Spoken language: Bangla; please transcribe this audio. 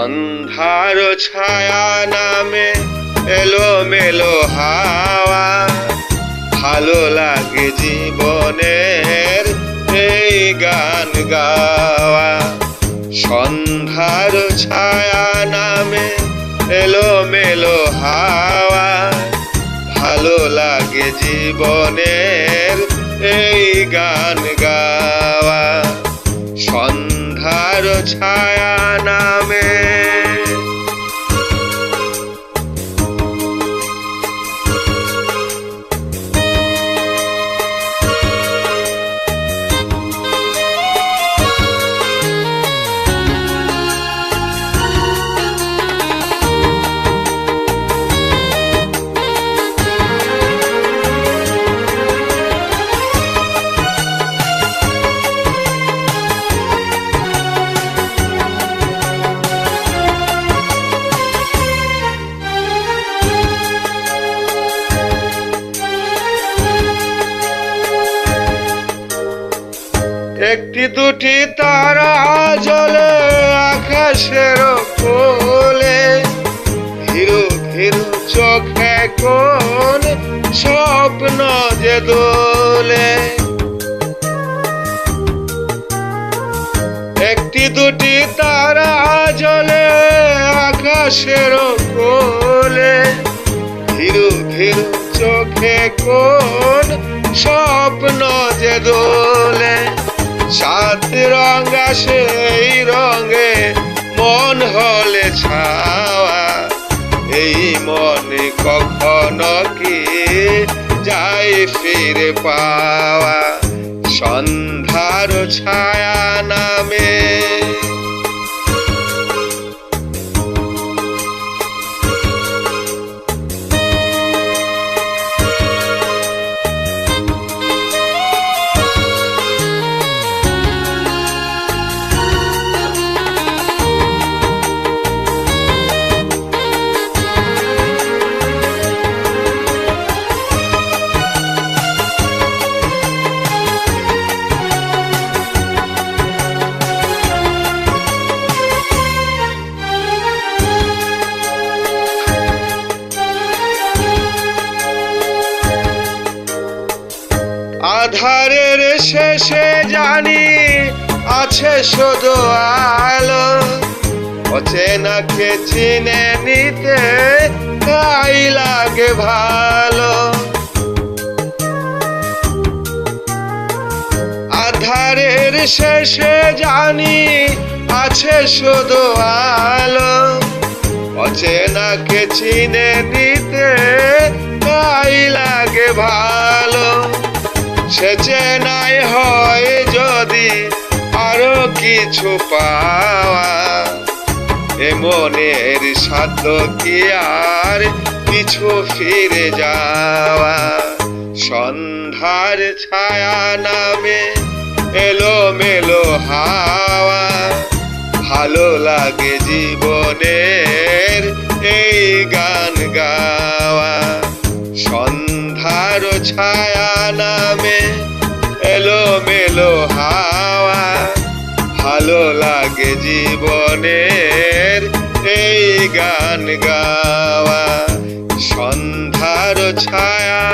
সন্ধ্যার ছায়া নামে এলো মেলো হাওয়া। ভালো লাগে জীবনের এই গান গাওয়া। সন্ধ্যার ছায়া নামে এলো মেলো হাওয়া। ভালো লাগে জীবনের এই গান একটি দুটি তারা জলে আকাশের কোলে। হিরো হিরো চোখে কোন স্বপ্ন যে দোলে। একটি দুটি তারা জলে আকাশের কোলে। ধীরু ধীরু চোখে কোন স্বপ্ন যে দোলে। সাত রঙ সেই রঙে, মন হলে ছাওয়া। এই মনে কখনো কি যায় ফিরে পাওয়া? সন্ধ্যার ছায়া নামে আধারের শেষে জানি আছে শুধু আলো। অচেনাকে চিনে নিতে তাই লাগে ভালো। আধারের শেষে জানি আছে শুধু আলো। অচেনাকে চিনে নিতে তাই লাগে ভালো। সে চেনাই হয় যদি আরও কিছু পাওয়া। এ মনের সাধ্য কি আর কিছু ফিরে যাওয়া? সন্ধ্যার ছায়া নামে এলো মেলো হাওয়া। ভালো লাগে জীবনের এই গান গাওয়া। সন্ধ্যার ছায়া মেলো হাওয়া ভালো লাগে জীবনের এই গান গাওয়া। সন্ধ্যার ছায়া